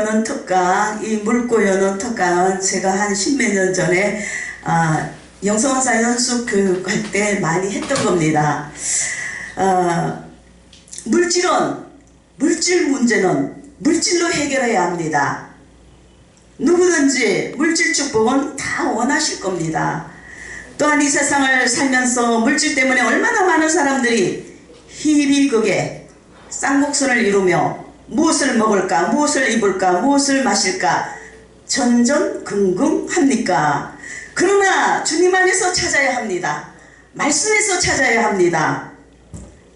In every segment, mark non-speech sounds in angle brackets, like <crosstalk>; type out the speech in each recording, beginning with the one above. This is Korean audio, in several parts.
여는 특강, 이 묽고 여는 특강은 제가 한 십몇 년 전에 아, 영성사 연수 교육할 때 많이 했던 겁니다. 어, 물질은 물질 문제는 물질로 해결해야 합니다. 누구든지 물질 축복은 다 원하실 겁니다. 또한 이 세상을 살면서 물질 때문에 얼마나 많은 사람들이 희비극에 쌍곡선을 이루며 무엇을 먹을까, 무엇을 입을까, 무엇을 마실까 전전긍긍합니까? 그러나 주님 안에서 찾아야 합니다. 말씀에서 찾아야 합니다.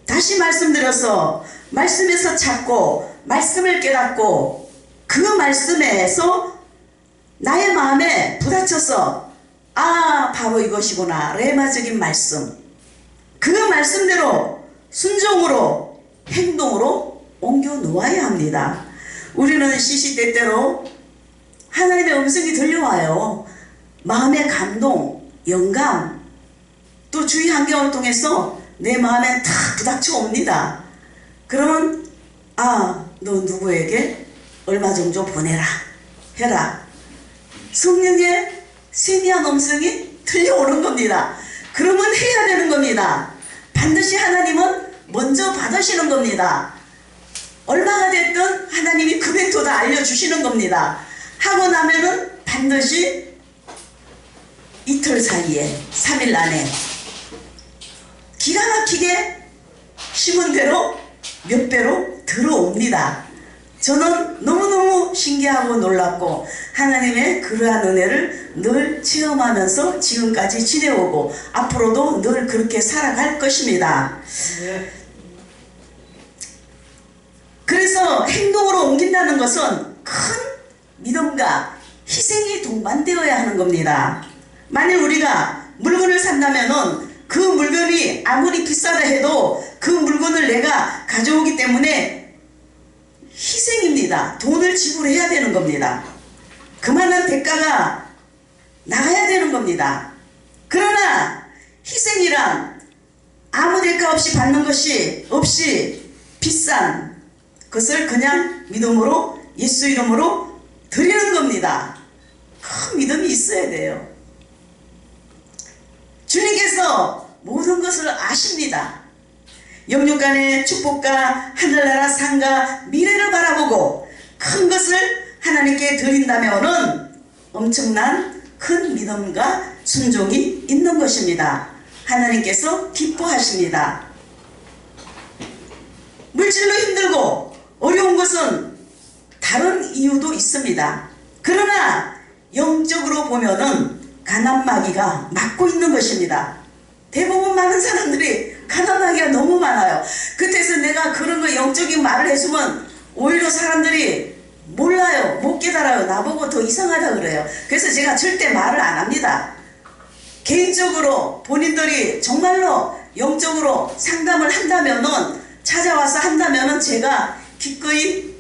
다시 말씀드려서 말씀에서 찾고 말씀을 깨닫고 그 말씀에서 나의 마음에 부딪혀서 아 바로 이것이구나 레마적인 말씀 그 말씀대로 순종으로 행동으로 옮겨 놓아야 합니다. 우리는 시시때때로 하나님의 음성이 들려와요. 마음의 감동, 영감, 또 주위 환경을 통해서 내 마음에 다 부닥쳐 옵니다. 그러면 아, 너 누구에게 얼마 정도 보내라, 해라. 성령의 세미한 음성이 들려오는 겁니다. 그러면 해야 되는 겁니다. 반드시 하나님은 먼저 받으시는 겁니다. 얼마가 됐든 하나님이 금액도 다 알려주시는 겁니다. 하고 나면은 반드시 이틀 사이에 3일 안에 기가 막히게 심은 대로 몇 배로 들어옵니다. 저는 너무너무 신기하고 놀랍고 하나님의 그러한 은혜를 늘 체험하면서 지금까지 지내오고 앞으로도 늘 그렇게 살아갈 것입니다. 그래서 행동으로 옮긴다는 것은 큰 믿음과 희생이 동반되어야 하는 겁니다. 만일 우리가 물건을 산다면은 그 물건이 아무리 비싸다 해도 그 물건을 내가 가져오기 때문에 희생입니다. 돈을 지불해야 되는 겁니다. 그만한 대가가 나가야 되는 겁니다. 그러나 희생이란 아무 대가 없이 받는 것이 없이 비싼 것을 그냥 믿음으로 예수 이름으로 드리는 겁니다. 큰 믿음이 있어야 돼요. 주님께서 모든 것을 아십니다. 영육간의 축복과 하늘나라 상과 미래를 바라보고 큰 것을 하나님께 드린다면은 엄청난 큰 믿음과 순종이 있는 것입니다. 하나님께서 기뻐하십니다. 물질로 힘들고 어려운 것은 다른 이유도 있습니다. 그러나 영적으로 보면은 가난마귀가 막고 있는 것입니다. 대부분 많은 사람들이 가난마귀가 너무 많아요. 그때서 내가 그런 거 영적인 말을 해주면 오히려 사람들이 몰라요. 못 깨달아요. 나보고 더 이상하다 그래요. 그래서 제가 절대 말을 안 합니다. 개인적으로 본인들이 정말로 영적으로 상담을 한다면은 찾아와서 한다면은 제가 기꺼이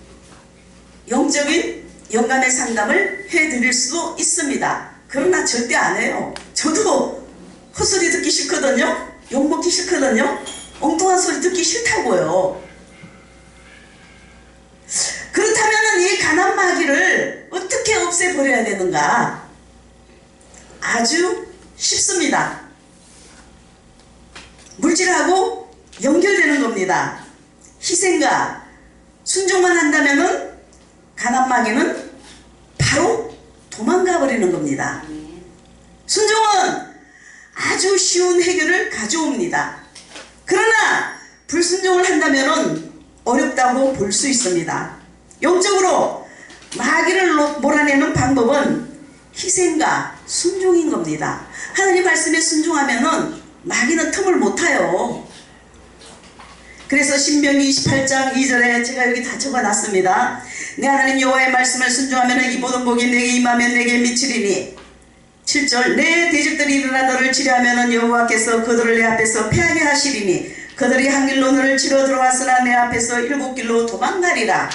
영적인 영감의 상담을 해드릴 수도 있습니다. 그러나 절대 안 해요. 저도 헛소리 듣기 싫거든요. 욕먹기 싫거든요. 엉뚱한 소리 듣기 싫다고요. 그렇다면 이 가난 마귀를 어떻게 없애버려야 되는가? 아주 쉽습니다. 물질하고 연결되는 겁니다. 희생과 순종만 한다면은 가난 마귀는 바로 도망가 버리는 겁니다. 순종은 아주 쉬운 해결을 가져옵니다. 그러나 불순종을 한다면은 어렵다고 볼 수 있습니다. 영적으로 마귀를 몰아내는 방법은 희생과 순종인 겁니다. 하나님 말씀에 순종하면은 마귀는 틈을 못 타요. 그래서 신명기 28장 2절에 제가 여기 다 적어놨습니다. 내 하나님 여호와의 말씀을 순종하면 이 모든 복이 내게 임하면 내게 미치리니 7절 내 대적들이 일어나 너를 치려하면 여호와께서 그들을 내 앞에서 패하게 하시리니 그들이 한 길로 너를 치러 들어왔으나 내 앞에서 일곱 길로 도망가리라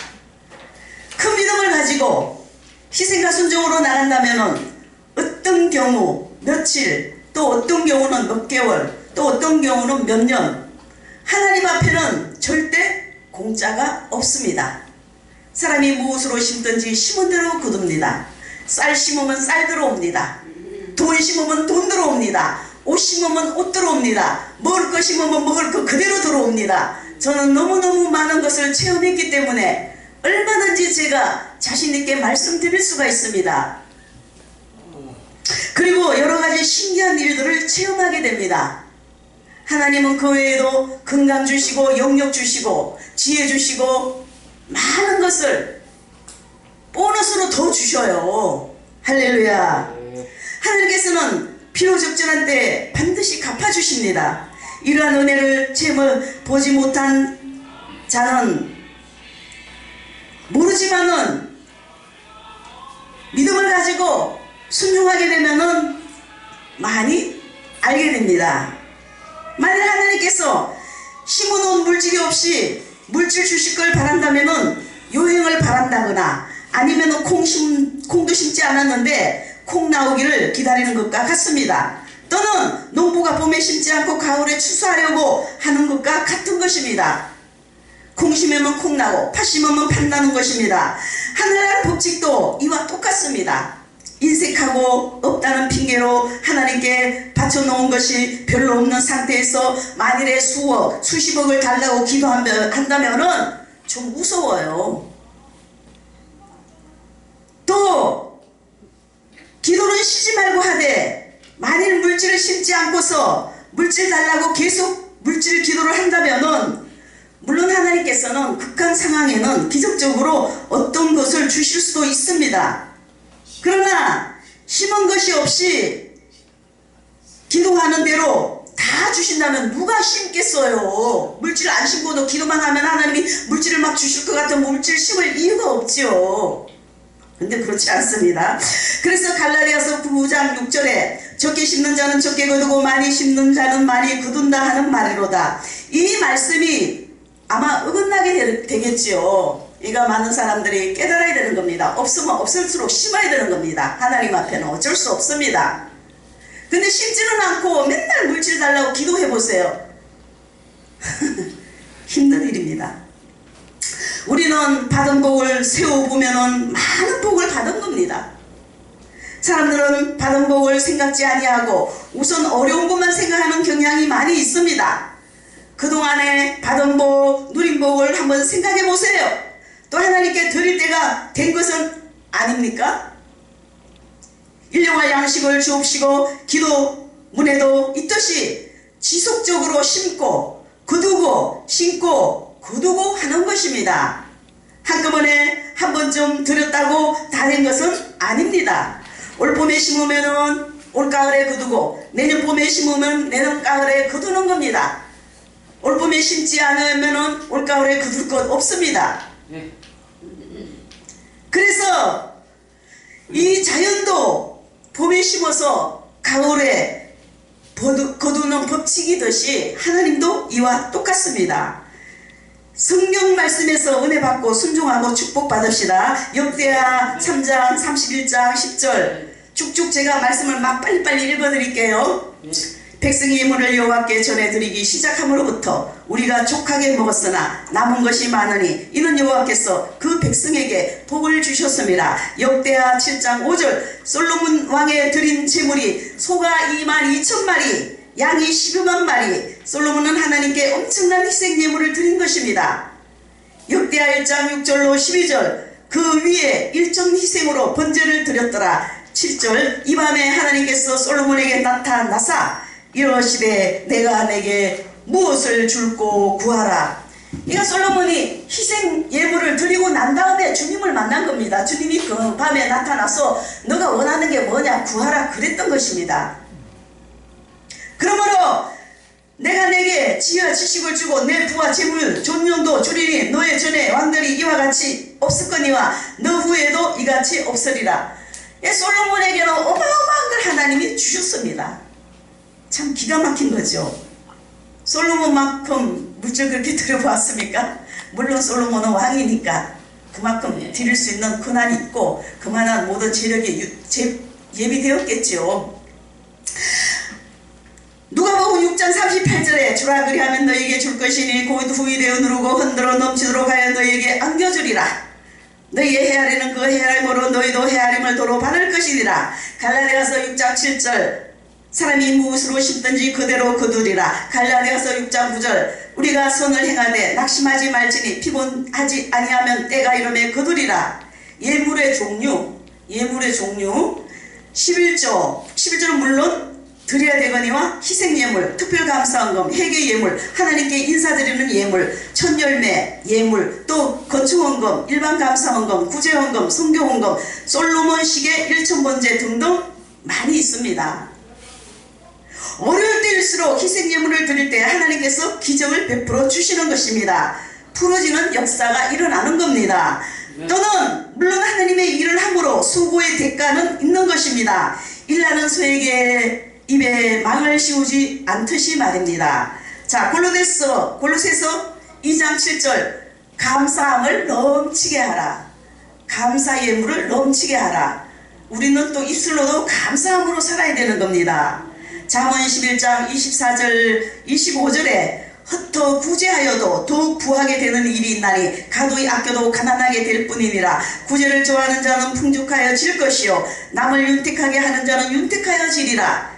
큰 믿음을 가지고 희생과 순종으로 나간다면 어떤 경우 며칠 또 어떤 경우는 몇 개월 또 어떤 경우는 몇 년 하나님 앞에는 절대 공짜가 없습니다. 사람이 무엇으로 심든지 심은 대로 거둡니다. 쌀 심으면 쌀 들어옵니다. 돈 심으면 돈 들어옵니다. 옷 심으면 옷 들어옵니다. 먹을 거 심으면 먹을 거 그대로 들어옵니다. 저는 너무너무 많은 것을 체험했기 때문에 얼마든지 제가 자신있게 말씀드릴 수가 있습니다. 그리고 여러 가지 신기한 일들을 체험하게 됩니다. 하나님은 그 외에도 건강 주시고 영역 주시고 지혜 주시고 많은 것을 보너스로 더 주셔요. 할렐루야. 하나님께서는 필요적절한 때 반드시 갚아주십니다. 이러한 은혜를 채무 보지 못한 자는 모르지만은 믿음을 가지고 순종하게 되면은 많이 알게 됩니다. 만일 하나님께서 심어놓은 물질이 없이 물질 주실 걸 바란다면은 요행을 바란다거나 아니면은 콩 심, 콩도 심지 않았는데 콩 나오기를 기다리는 것과 같습니다. 또는 농부가 봄에 심지 않고 가을에 추수하려고 하는 것과 같은 것입니다. 콩 심으면 콩 나고 팥 심으면 팥 나는 것입니다. 하늘나라 법칙도 이와 똑같습니다. 인색하고 없다는 핑계로 하나님께 바쳐놓은 것이 별로 없는 상태에서 만일에 수억, 수십억을 달라고 기도한다면 은 좀 무서워요. 또 기도는 쉬지 말고 하되 만일 물질을 심지 않고서 물질 달라고 계속 물질 기도를 한다면 은 물론 하나님께서는 극한 상황에는 기적적으로 어떤 것을 주실 수도 있습니다. 그러나 심은 것이 없이 기도하는 대로 다 주신다면 누가 심겠어요? 물질 안 심고도 기도만 하면 하나님이 물질을 막 주실 것 같은 물질 심을 이유가 없지요. 근데 그렇지 않습니다. 그래서 갈라디아서 9장 6절에 적게 심는 자는 적게 거두고 많이 심는 자는 많이 거둔다 하는 말이로다. 이 말씀이 아마 어긋나게 되겠지요. 이가 많은 사람들이 깨달아야 되는 겁니다. 없으면 없을수록 심어야 되는 겁니다. 하나님 앞에는 어쩔 수 없습니다. 근데 심지는 않고 맨날 물질 달라고 기도해 보세요. <laughs> 힘든 일입니다. 우리는 받은 복을 세워보면은 많은 복을 받은 겁니다. 사람들은 받은 복을 생각지 아니하고 우선 어려운 것만 생각하는 경향이 많이 있습니다. 그동안에 받은 복, 누린 복을 한번 생각해 보세요. 또 하나님께 드릴 때가 된 것은 아닙니까? 일용할 양식을 주옵시고 기도 문에도 있듯이 지속적으로 심고 거두고 심고 거두고 하는 것입니다. 한꺼번에 한 번쯤 드렸다고 다 된 것은 아닙니다. 올 봄에 심으면은 올 가을에 거두고 내년 봄에 심으면 내년 가을에 거두는 겁니다. 올 봄에 심지 않으면은 올 가을에 거둘 것 없습니다. 네. 그래서 이 자연도 봄에 심어서 가을에 거두- 거두는 법칙이듯이 하나님도 이와 똑같습니다. 성경 말씀에서 은혜 받고 순종하고 축복 받읍시다. 역대하 3장 31장 10절 쭉쭉 제가 말씀을 막 빨리빨리 읽어드릴게요. 네. 백성이 예물을 여호와께 전해드리기 시작함으로부터 우리가 족하게 먹었으나 남은 것이 많으니 이는 여호와께서 그 백성에게 복을 주셨습니다. 역대하 7장 5절 솔로몬 왕에 드린 제물이 소가 2만 2천 마리 양이 12만 마리 솔로몬은 하나님께 엄청난 희생 예물을 드린 것입니다. 역대하 1장 6절로 12절 그 위에 일전 희생으로 번제를 드렸더라 7절 이 밤에 하나님께서 솔로몬에게 나타나사 이러시되 내가 내게 무엇을 줄고 구하라. 이가 솔로몬이 희생 예물을 드리고 난 다음에 주님을 만난 겁니다. 주님이 그 밤에 나타나서 너가 원하는 게 뭐냐 구하라 그랬던 것입니다. 그러므로 내가 내게 지혜와 지식을 주고 내 부와 재물 존용도 주리니 너의 전에 왕들이 이와 같이 없었거니와 너 후에도 이같이 없으리라. 예, 솔로몬에게는 어마어마한 걸 하나님이 주셨습니다 참 기가 막힌 거죠. 솔로몬만큼 물질 그렇게 <laughs> 드려보았습니까? 물론 솔로몬은 왕이니까 그만큼 드릴 수 있는 권한이 있고 그만한 모든 재력이 유- 제- 예비되었겠죠 누가복음 6장 38절에 주라 그리하면 너에게 줄 것이니 곧 후일에 누르고 흔들어 넘치도록 하여 너에게 안겨주리라. 너희의 헤아리는 그 헤아림으로 너희도 헤아림을 도로 받을 것이니라. 갈라디아서 6장 7절 사람이 무엇으로 심든지 그대로 거두리라. 갈라디아서 6장 9절 우리가 선을 행하되 낙심하지 말지니 피곤하지 아니하면 때가 이름에 거두리라. 예물의 종류 예물의 종류. 11조 11조는 물론 드려야 되거니와 희생예물, 특별감사원금, 회개예물, 하나님께 인사드리는 예물, 천열매 예물, 또 건축원금, 일반감사원금, 구제원금, 성교원금, 솔로몬식의 일천번제 등등 많이 있습니다. 어려울 때일수록 희생 예물을 드릴 때 하나님께서 기적을 베풀어 주시는 것입니다. 풀어지는 역사가 일어나는 겁니다. 또는 물론 하나님의 일을 함으로 수고의 대가는 있는 것입니다. 일하는 소에게 입에 망을 씌우지 않듯이 말입니다. 자 골로데서 골로새서 2장 7절 감사함을 넘치게 하라. 감사 예물을 넘치게 하라. 우리는 또 입술로도 감사함으로 살아야 되는 겁니다. 잠언 11장 24절 25절에 흩어 구제하여도 더욱 부하게 되는 일이 있나니 가도히 아껴도 가난하게 될 뿐이니라. 구제를 좋아하는 자는 풍족하여 질 것이요 남을 윤택하게 하는 자는 윤택하여 지리라.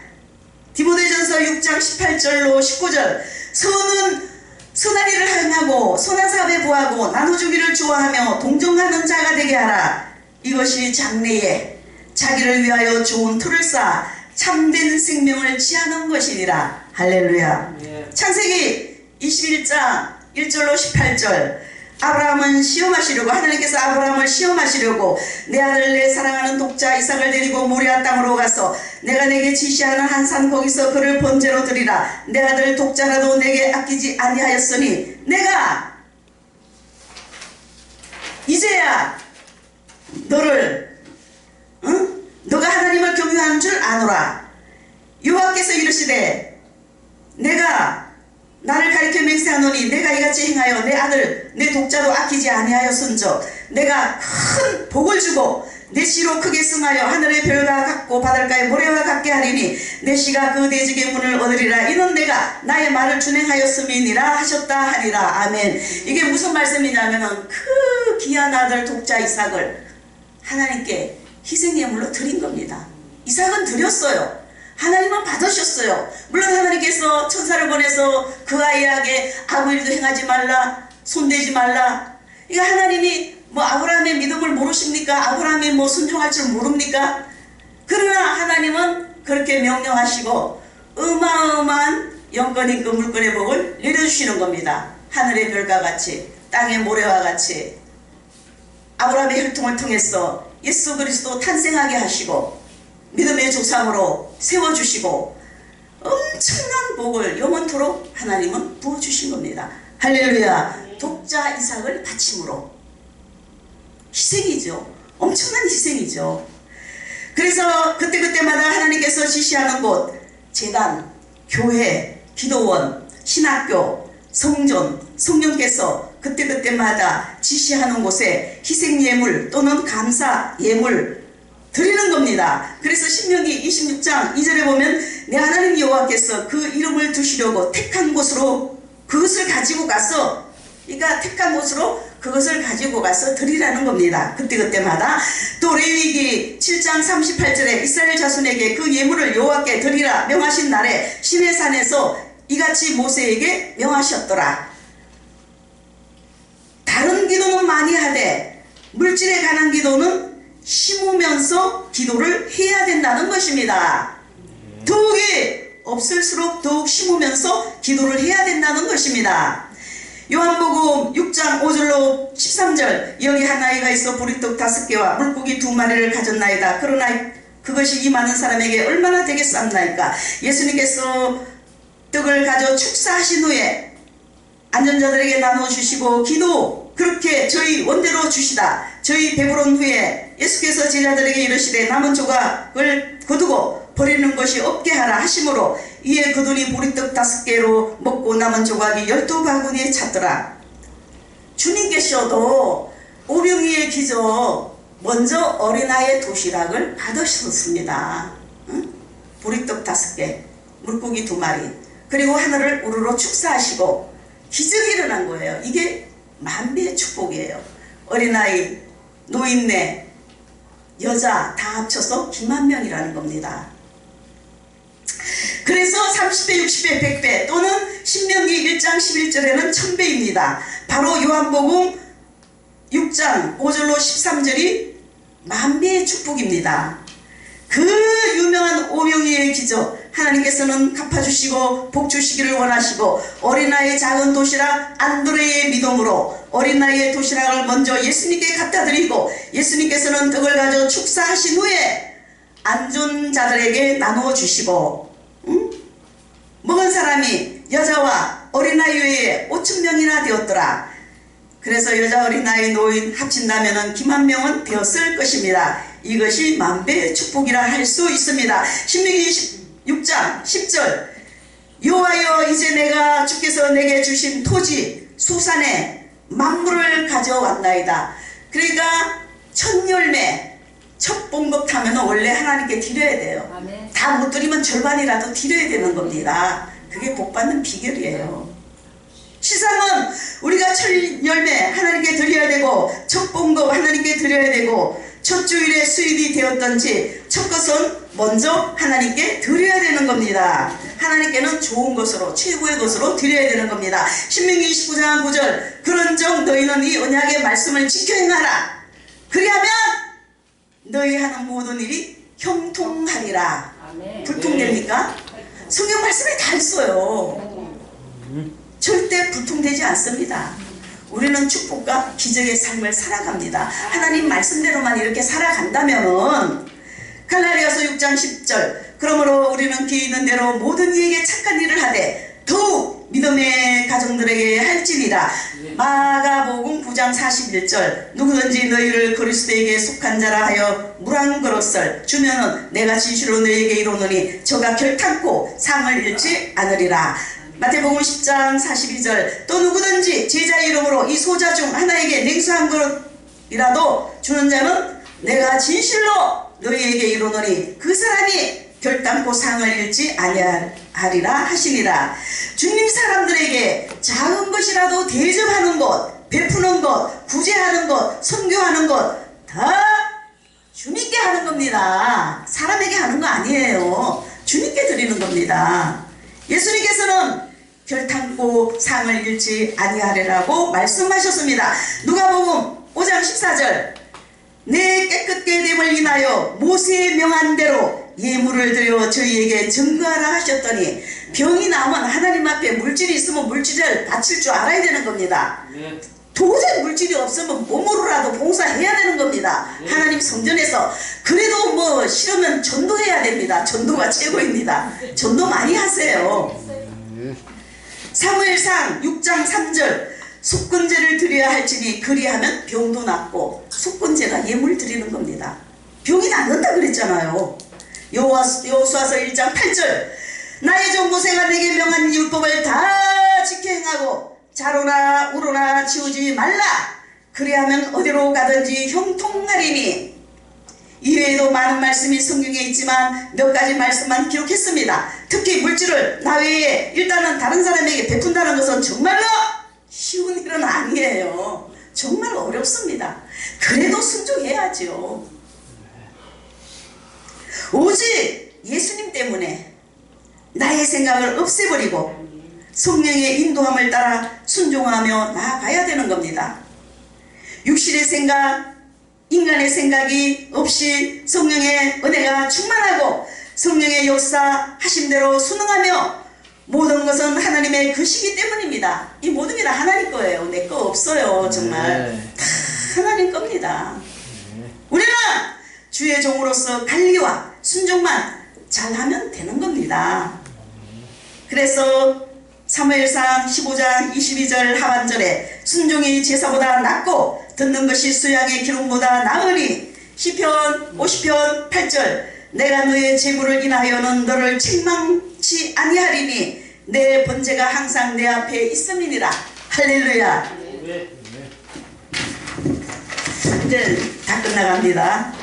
디모데전서 6장 18절로 19절. 선은 선한 일을 행하고 선한 사업에 부하고 나눠주기를 좋아하며 동정하는 자가 되게 하라. 이것이 장래에 자기를 위하여 좋은 틀을 쌓아 참된 생명을 취하는 것이니라 할렐루야 예. 창세기 21장 1절로 18절 아브라함은 시험하시려고 하나님께서 아브라함을 시험하시려고 내 아들 내 사랑하는 독자 이삭을 데리고 모리아 땅으로 가서 내가 내게 지시하는 한 산 거기서 그를 번제로 드리라 내 아들 독자라도 내게 아끼지 아니하였으니 내가 이제야 너를 응? 너가 하나님을 경유하는 줄 아노라. 여호와께서 이르시되 내가 나를 가리켜 맹세하노니 내가 이같이 행하여 내 아들 내 독자도 아끼지 아니하였은즉 내가 큰 복을 주고 내 씨로 크게 승하여 하늘의 별과 같고 바닷가의 모래와 같게 하리니 내 씨가 그 대적의 문을 얻으리라. 이는 내가 나의 말을 준행하였음이니라 하셨다 하리라. 아멘. 이게 무슨 말씀이냐면은 그 귀한 아들 독자 이삭을 하나님께 희생 예물로 드린 겁니다 이삭은 드렸어요 하나님은 받으셨어요. 물론 하나님께서 천사를 보내서 그 아이에게 아무 일도 행하지 말라, 손대지 말라. 이거 하나님이 뭐 아브라함의 믿음을 모르십니까? 아브라함이 뭐 순종할 줄 모릅니까? 그러나 하나님은 그렇게 명령하시고 어마어마한 영권임금 물권의 복을 내려주시는 겁니다. 하늘의 별과 같이 땅의 모래와 같이 아브라함의 혈통을 통해서 예수 그리스도 탄생하게 하시고 믿음의 조상으로 세워주시고 엄청난 복을 영원토록 하나님은 부어주신 겁니다. 할렐루야 독자 이삭을 바침으로 희생이죠. 엄청난 희생이죠. 그래서 그때그때마다 하나님께서 지시하는 곳 재단, 교회, 기도원, 신학교, 성전, 성령께서 그때그때마다 지시하는 곳에 희생 예물 또는 감사 예물 드리는 겁니다. 그래서 신명기 26장 2절에 보면 내 하나님 여호와께서 그 이름을 두시려고 택한 곳으로 그것을 가지고 가서 그러니까 택한 곳으로 그것을 가지고 가서 드리라는 겁니다. 그때그때마다 또 레위기 7장 38절에 이스라엘 자손에게 그 예물을 여호와께 드리라 명하신 날에 신의 산에서 이같이 모세에게 명하셨더라. 다른 기도는 많이 하되 물질에 관한 기도는 심으면서 기도를 해야 된다는 것입니다. 더욱이 없을수록 더욱 심으면서 기도를 해야 된다는 것입니다. 요한복음 6장 5절로 13절 여기 한 아이가 있어 보리떡 다섯 개와 물고기 두 마리를 가졌나이다. 그러나 그것이 이 많은 사람에게 얼마나 되겠습니까? 예수님께서 떡을 가져 축사하신 후에 안전자들에게 나눠주시고 기도 그렇게 저희 원대로 주시다. 저희 배부른 후에 예수께서 제자들에게 이르시되 남은 조각을 거두고 버리는 것이 없게 하라 하심으로 이에 그들이 보리떡 다섯 개로 먹고 남은 조각이 열두 바구니에 찼더라. 주님께서도 오병이의 기적 먼저 어린아이의 도시락을 받으셨습니다. 응? 보리떡 다섯 개, 물고기 두 마리, 그리고 하늘을 우르르 축사하시고 기적이 일어난 거예요. 이게 만비의 축복이에요. 어린아이 노인네, 여자 다 합쳐서 기만 명이라는 겁니다. 그래서 30배, 60배, 100배 또는 신명기 1장 11절에는 1000배입니다. 바로 요한복음 6장 5절로 13절이 만배의 축복입니다. 그 유명한 오병이의 기적 하나님께서는 갚아주시고 복주시기를 원하시고 어린아이의 작은 도시락 안드레의 믿음으로 어린아이의 도시락을 먼저 예수님께 갖다 드리고 예수님께서는 떡을 가져 축사하신 후에 안전 자들에게 나누어 주시고 응? 먹은 사람이 여자와 어린아이 외에 5천 명이나 되었더라. 그래서 여자 어린아이 노인 합친다면 기만 명은 되었을 것입니다. 이것이 만배의 축복이라 할 수 있습니다. 신명기 6장 10절 여호와여 이제 내가 주께서 내게 주신 토지 수산에 만물을 가져왔나이다. 그러니까 첫 열매 첫 봉급 하면 원래 하나님께 드려야 돼요. 아멘. 다못 드리면 절반이라도 드려야 되는 겁니다. 그게 복 받는 비결이에요. 시상은 우리가 첫 열매 하나님께 드려야 되고 첫 봉급 하나님께 드려야 되고 첫 주일에 수입이 되었던지 첫 것은 먼저 하나님께 드려야 되는 겁니다. 하나님께는 좋은 것으로 최고의 것으로 드려야 되는 겁니다. 신명기 29장 9절 그런즉 너희는 이 언약의 말씀을 지켜 행하라. 그리하면 너희 하는 모든 일이 형통하리라. 불통됩니까? 성경 말씀에 다 있어요. 절대 불통되지 않습니다. 우리는 축복과 기적의 삶을 살아갑니다. 하나님 말씀대로만 이렇게 살아간다면 갈라리아서 6장 10절. 그러므로 우리는 귀 있는 대로 모든 이에게 착한 일을 하되 더욱 믿음의 가정들에게 할지니라. 마가복음 9장 41절. 누구든지 너희를 그리스도에게 속한 자라 하여 물한 그릇을 주면은 내가 진실로 너희에게 이르노니 저가 결탄코 상을 잃지 않으리라. 마태복음 10장 42절. 또 누구든지 제자의 이름으로 이 소자 중 하나에게 냉수 한 그릇이라도 주는 자는 내가 진실로 너희에게 이르노니 그 사람이 결단코 상을 잃지 아니하리라 하시니라. 주님 사람들에게 작은 것이라도 대접하는 것 베푸는 것 구제하는 것 선교하는 것 다 주님께 하는 겁니다. 사람에게 하는 거 아니에요. 주님께 드리는 겁니다. 예수님께서는 결탄코 상을 잃지 아니하리라고 말씀하셨습니다. 누가복음 5장 14절 내 깨끗게 됨을 인하여 모세의 명한 대로 예물을 드려 저희에게 증거하라 하셨더니 병이 나면 하나님 앞에 물질이 있으면 물질을 바칠 줄 알아야 되는 겁니다. 네. 도저히 물질이 없으면 몸으로라도 봉사해야 되는 겁니다. 하나님 성전에서 그래도 뭐 싫으면 전도해야 됩니다. 전도가 최고입니다. 전도 많이 하세요. 사무엘상 6장 3절 속건제를 드려야 할지니 그리하면 병도 낫고 속건제가 예물 드리는 겁니다. 병이 낫는다 그랬잖아요. 여호수아서 1장 8절 나의 종 모세가 내게 명한 율법을 다 지켜 행하고 자로나 우로나 치우지 말라 그리하면 어디로 가든지 형통하리니 이외에도 많은 말씀이 성경에 있지만 몇 가지 말씀만 기록했습니다. 특히 물질을 나 외에 일단은 다른 사람에게 베푼다는 것은 정말로 쉬운 일은 아니에요. 정말 어렵습니다. 그래도 순종해야죠. 오직 예수님 때문에 나의 생각을 없애버리고 성령의 인도함을 따라 순종하며 나아가야 되는 겁니다. 육신의 생각, 인간의 생각이 없이 성령의 은혜가 충만하고 성령의 역사 하심대로 순응하며 모든 것은 하나님의 것이기 때문입니다. 이 모든 게 다 하나님 거예요. 내 거 없어요. 정말 네. 다 하나님 겁니다. 우리는 주의 종으로서 관리와 순종만 잘하면 되는 겁니다. 그래서 사무엘상 15장 22절 하반절에 순종이 제사보다 낫고 듣는 것이 수양의 기름보다 나으니 시편 50편 8절 내가 너의 재물을 인하여는 너를 책망치 아니하리니 내 번제가 항상 내 앞에 있음이니라 할렐루야 네. 이제 다 끝나갑니다.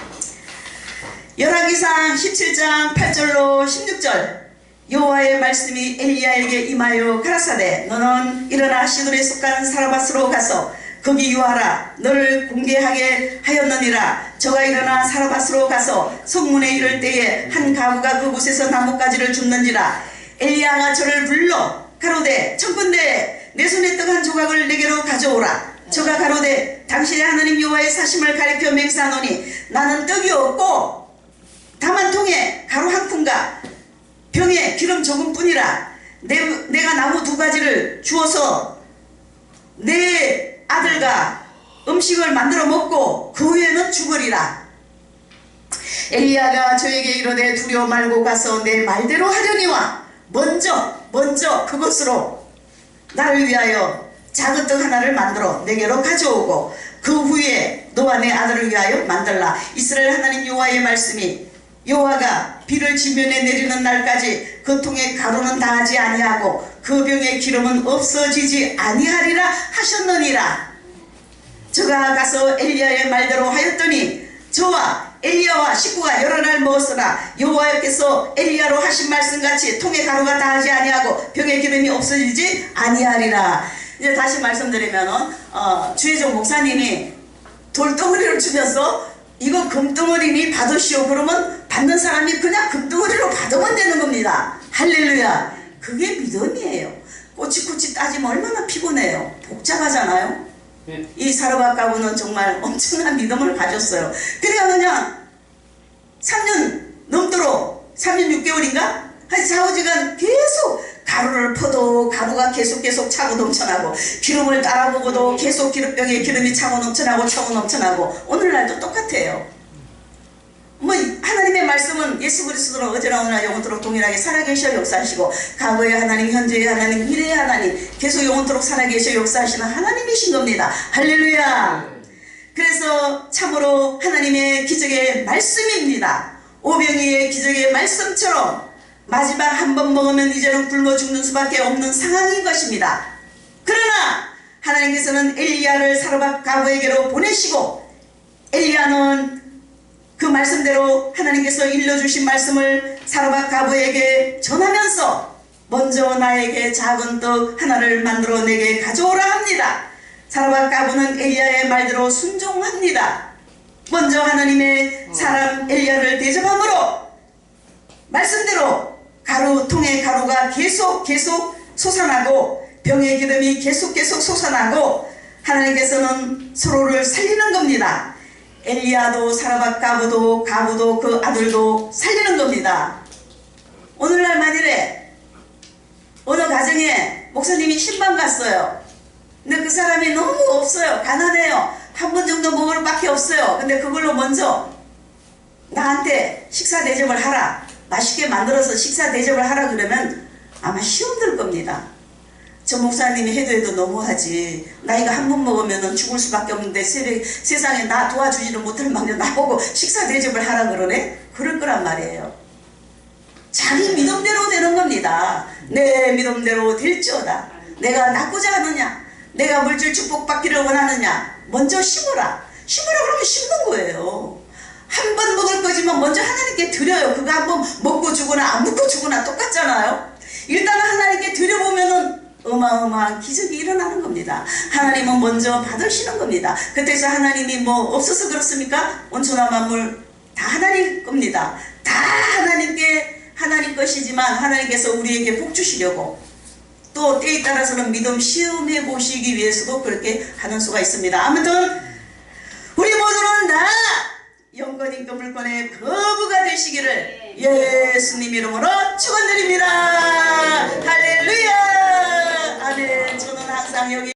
열왕기상 17장 8절로 16절 여호와의 말씀이 엘리야에게 임하여 가라사대 너는 일어나 시돌에 속한 사라밧으로 가서 거기 유하라 너를 공개하게 하였느니라. 저가 일어나 사라밧으로 가서 성문에 이를 때에 한 가부가 그곳에서 나뭇가지를 줍는지라. 엘리야가 저를 불러 가로되 청군대 내 손에 떡 한 조각을 내게로 가져오라. 저가 가로되 당신의 하나님 여호와의 사심을 가리켜 맹세하노니 나는 떡이 없고 다만 통에 가루 한 푼과 병에 기름 조금뿐이라. 내, 내가 나무 두 가지를 주어서 내 아들과 음식을 만들어 먹고 그 후에는 죽으리라. 엘리야가 저에게 이르되 두려워 말고 가서 내 말대로 하려니와 먼저 먼저 그것으로 나를 위하여 작은 떡 하나를 만들어 내게로 가져오고 그 후에 너와 내 아들을 위하여 만들라. 이스라엘 하나님 여호와의 말씀이 여호와가 비를 지면에 내리는 날까지 그 통에 가루는 다하지 아니하고 그 병에 기름은 없어지지 아니하리라 하셨느니라. 저가 가서 엘리야의 말대로 하였더니 저와 엘리야와 식구가 여러 날 먹었으나 여호와께서 엘리야로 하신 말씀같이 통에 가루가 다하지 아니하고 병에 기름이 없어지지 아니하리라. 이제 다시 말씀드리면은 어, 주혜종 목사님이 돌덩어리를 주면서 이거 금덩어리니 받으시오. 그러면 받는 사람이 그냥 금덩어리로 받으면 되는 겁니다 할렐루야 그게 믿음이에요 꼬치꼬치 따지면 얼마나 피곤해요 복잡하잖아요 네. 이 사르밧 가부는 정말 엄청난 믿음을 가졌어요. 그래야 그냥 3년 넘도록 3년 6개월인가? 한 4, 5시간 계속 가루를 퍼도 가루가 계속 계속 차고 넘쳐나고 기름을 따라 먹어도 계속 기름병에 기름이 차고 넘쳐나고 차고 넘쳐나고 오늘날도 똑같아요. 뭐 하나님의 말씀은 예수 그리스도는 어제나 오늘나 영원토록 동일하게 살아계셔 역사하시고 과거의 하나님 현재의 하나님 미래의 하나님 계속 영원토록 살아계셔 역사하시는 하나님이신 겁니다. 할렐루야! 그래서 참으로 하나님의 기적의 말씀입니다. 오병이의 기적의 말씀처럼 마지막 한 번 먹으면 이제는 굶어 죽는 수밖에 없는 상황인 것입니다. 그러나 하나님께서는 엘리야를 사르밧 가부에게로 보내시고 엘리야는 그 말씀대로 하나님께서 일러주신 말씀을 사르밧 가부에게 전하면서 먼저 나에게 작은 떡 하나를 만들어 내게 가져오라 합니다. 사르밧 가부는 엘리야의 말대로 순종합니다. 먼저 하나님의 사람 엘리야를 대접함으로 말씀대로 가루 통에 가루가 계속 계속 솟아나고 병의 기름이 계속 계속 솟아나고 하나님께서는 서로를 살리는 겁니다. 엘리야도 사라밧 가부도 가부도 그 아들도 살리는 겁니다. 오늘날 만일에 어느 가정에 목사님이 신방 갔어요. 근데 그 사람이 너무 없어요. 가난해요. 한 번 정도 먹을 밖에 없어요. 근데 그걸로 먼저 나한테 식사 대접을 하라. 맛있게 만들어서 식사 대접을 하라 그러면 아마 시험 들 겁니다. 저 목사님이 해도 해도 너무하지. 나이가 한 번 먹으면 죽을 수밖에 없는데 세대, 세상에 나 도와주지는 못할 망정 나보고 식사 대접을 하라 그러네? 그럴 거란 말이에요. 자기 믿음대로 되는 겁니다. 내 믿음대로 될지어다. 내가 나쁘지 않느냐? 내가 물질 축복받기를 원하느냐? 먼저 심으라. 심으라 그러면 심는 거예요. 한 번 먹을 거지만 먼저 하나님께 드려요. 그거 한 번 먹고 주거나 안 먹고 주거나 똑같잖아요. 일단은 하나님께 드려보면은 어마어마한 기적이 일어나는 겁니다. 하나님은 먼저 받으시는 겁니다. 그때서 하나님이 뭐 없어서 그렇습니까? 온천한 만물 다 하나님 겁니다. 다 하나님께 하나님 것이지만 하나님께서 우리에게 복 주시려고 또 때에 따라서는 믿음 시험해 보시기 위해서도 그렇게 하는 수가 있습니다. 아무튼 우리 모두는 다 영권인도물권의 거부가 되시기를 예. 예수님 이름으로 축원드립니다. 할렐루야. 아멘. 저는 항상 여기